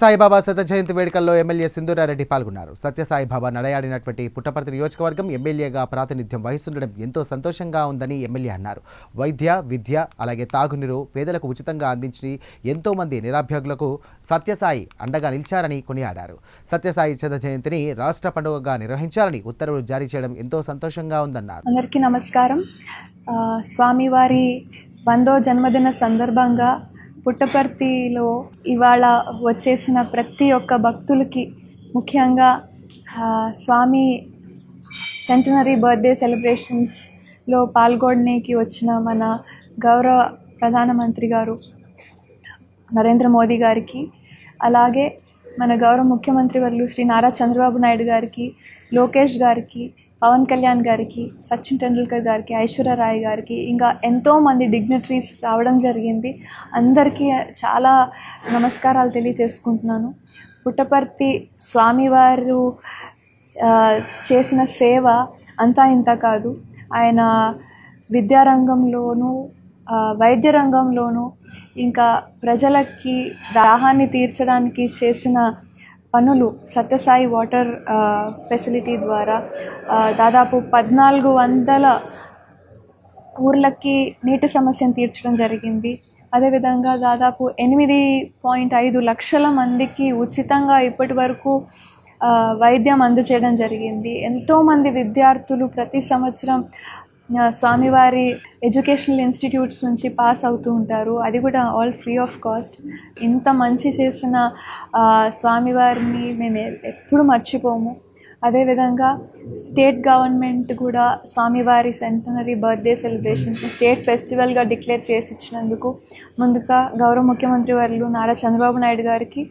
సాయిబాబా శత జయంతి వేడుకల్లో ఎమ్మెల్యే సింధూరారెడ్డి పాల్గొన్నారు. సత్యసాయిబాబా నడయాడినటువంటి పుట్టపర్తి నియోజకవర్గం ఎమ్మెల్యేగా ప్రాతినిధ్యం వహిస్తుండడం ఎంతో సంతోషంగా ఉందని ఎమ్మెల్యే అన్నారు. వైద్య విద్య అలాగే తాగునీరు పేదలకు ఉచితంగా అందించి ఎంతో మంది నిరాభ్యర్థులకు సత్యసాయి అండగా నిలిచారని కొనియాడారు. సత్యసాయి శత జయంతిని రాష్ట్ర పండుగగా నిర్వహించాలని ఉత్తర్వులు జారీ చేయడం ఎంతో సంతోషంగా ఉందన్నారు. అందరికీ నమస్కారం. స్వామివారి వందో జన్మదిన సందర్భంగా పుట్టపర్తిలో ఇవాళ వచ్చేసిన ప్రతి ఒక్క భక్తులకి ముఖ్యంగా స్వామి సెంటనరీ బర్త్డే సెలబ్రేషన్స్లో పాల్గొనడానికి వచ్చిన మన గౌరవ ప్రధానమంత్రి గారు నరేంద్ర మోదీ గారికి అలాగే మన గౌరవ ముఖ్యమంత్రి వర్లు శ్రీ నారా చంద్రబాబు నాయుడు గారికి లోకేష్ గారికి పవన్ కళ్యాణ్ గారికి సచిన్ టెండూల్కర్ గారికి ఐశ్వర్యరాయ్ గారికి ఇంకా ఎంతోమంది డిగ్నటరీస్ రావడం జరిగింది. అందరికీ చాలా నమస్కారాలు తెలియజేసుకుంటున్నాను. పుట్టపర్తి స్వామివారు చేసిన సేవ అంతా ఇంత కాదు. ఆయన విద్యారంగంలోనూ వైద్య రంగంలోనూ ఇంకా ప్రజలకి దాహాన్ని తీర్చడానికి చేసిన పనులు సత్యసాయి వాటర్ ఫెసిలిటీ ద్వారా దాదాపు పద్నాలుగు వందల ఊర్లకి నీటి సమస్యను తీర్చడం జరిగింది. అదేవిధంగా దాదాపు ఎనిమిది పాయింట్ ఐదు లక్షల మందికి ఉచితంగా ఇప్పటి వరకు వైద్యం అందచేయడం జరిగింది. ఎంతోమంది విద్యార్థులు ప్రతి సంవత్సరం స్వామివారి ఎడ్యుకేషనల్ ఇన్స్టిట్యూట్స్ నుంచి పాస్ అవుతూ ఉంటారు. అది కూడా ఆల్ ఫ్రీ ఆఫ్ కాస్ట్. ఇంత మంచి చేసిన స్వామివారిని మేము ఎప్పుడు మర్చిపోము. అదేవిధంగా స్టేట్ గవర్నమెంట్ కూడా స్వామివారి సెంటనరీ బర్త్డే సెలబ్రేషన్స్ స్టేట్ ఫెస్టివల్గా డిక్లేర్ చేసి ఇచ్చినందుకు ముందుగా గౌరవ ముఖ్యమంత్రి వారు నారా చంద్రబాబు నాయుడు గారికి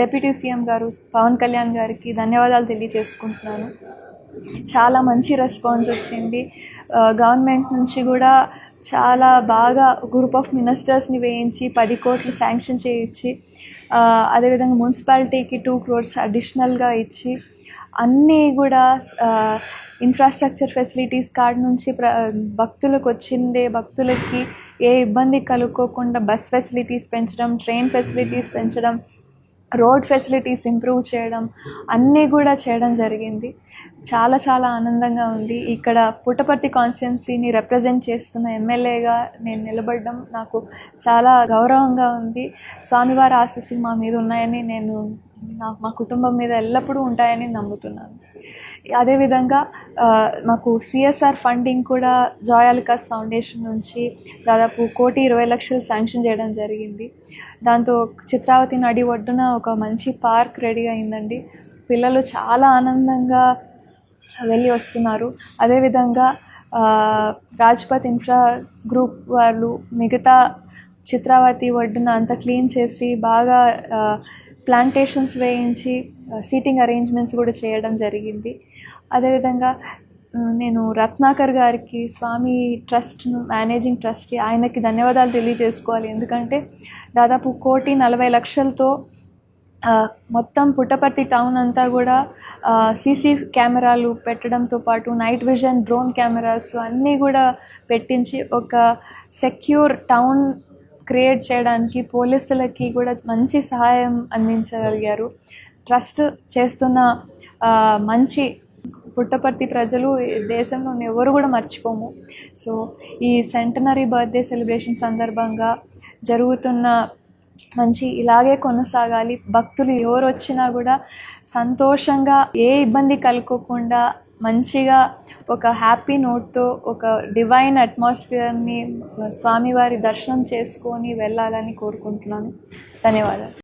డిప్యూటీ సీఎం గారు పవన్ కళ్యాణ్ గారికి ధన్యవాదాలు తెలియజేసుకుంటున్నాను. చాలా మంచి రెస్పాన్స్ వచ్చింది. గవర్నమెంట్ నుంచి కూడా చాలా బాగా గ్రూప్ ఆఫ్ మినిస్టర్స్ని వేయించి పది కోట్లు శాంక్షన్ చేయించి అదేవిధంగా మున్సిపాలిటీకి టూ క్రోర్స్ అడిషనల్గా ఇచ్చి అన్నీ కూడా ఇన్ఫ్రాస్ట్రక్చర్ ఫెసిలిటీస్ కార్డ్ నుంచి ప్ర భక్తులకు వచ్చిందే భక్తులకి ఏ ఇబ్బంది కలుక్కోకుండా బస్ ఫెసిలిటీస్ పెంచడం ట్రైన్ ఫెసిలిటీస్ పెంచడం రోడ్ ఫెసిలిటీస్ ఇంప్రూవ్ చేయడం అన్నీ కూడా చేయడం జరిగింది. చాలా చాలా ఆనందంగా ఉంది. ఇక్కడ పుట్టపర్తి కాన్స్టిట్యున్సీని రిప్రజెంట్ చేస్తున్న ఎమ్మెల్యేగా నేను నిలబడడం నాకు చాలా గౌరవంగా ఉంది. స్వామివారి ఆశీస్సులు మా మీద ఉన్నాయని నేను నాకు మా కుటుంబం మీద ఎల్లప్పుడూ ఉంటాయని నమ్ముతున్నాను. అదేవిధంగా మాకు సిఎస్ఆర్ ఫండింగ్ కూడా జాయాలికాస్ ఫౌండేషన్ నుంచి దాదాపు కోటి ఇరవై లక్షలు శాంక్షన్ చేయడం జరిగింది. దాంతో చిత్రావతి నడి ఒడ్డున ఒక మంచి పార్క్ రెడీ అయిందండి. పిల్లలు చాలా ఆనందంగా వెళ్ళి వస్తున్నారు. అదేవిధంగా రాజ్పథ్ ఇన్ఫ్రా గ్రూప్ వాళ్ళు మిగతా చిత్రావతి ఒడ్డున అంతా క్లీన్ చేసి బాగా ప్లాంటేషన్స్ వేయించి సీటింగ్ అరేంజ్మెంట్స్ కూడా చేయడం జరిగింది. అదేవిధంగా నేను రత్నాకర్ గారికి స్వామి ట్రస్ట్ మేనేజింగ్ ట్రస్టీ ఆయనకి ధన్యవాదాలు తెలియజేసుకోవాలి. ఎందుకంటే దాదాపు కోటి నలభై లక్షలతో మొత్తం పుట్టపర్తి టౌన్ అంతా కూడా సీసీ కెమెరాలు పెట్టడంతో పాటు నైట్ విజన్ డ్రోన్ కెమెరాస్ అన్నీ కూడా పెట్టించి ఒక సెక్యూర్ టౌన్ క్రియేట్ చేయడానికి పోలీసులకి కూడా మంచి సహాయం అందించగలిగారు. ట్రస్ట్ చేస్తున్న మంచి పుట్టపర్తి ప్రజలు దేశంలో ఎవరు కూడా మర్చిపోము. సో ఈ సెంటనరీ బర్త్డే సెలబ్రేషన్ సందర్భంగా జరుగుతున్న మంచి ఇలాగే కొనసాగాలి. భక్తులు ఎవరు వచ్చినా కూడా సంతోషంగా ఏ ఇబ్బంది కలుకోకుండా మంచిగా ఒక హ్యాపీ నోట్తో ఒక డివైన్ అట్మాస్ఫియర్ని స్వామివారి దర్శనం చేసుకొని వెళ్ళాలని కోరుకుంటున్నాను. ధన్యవాదాలు.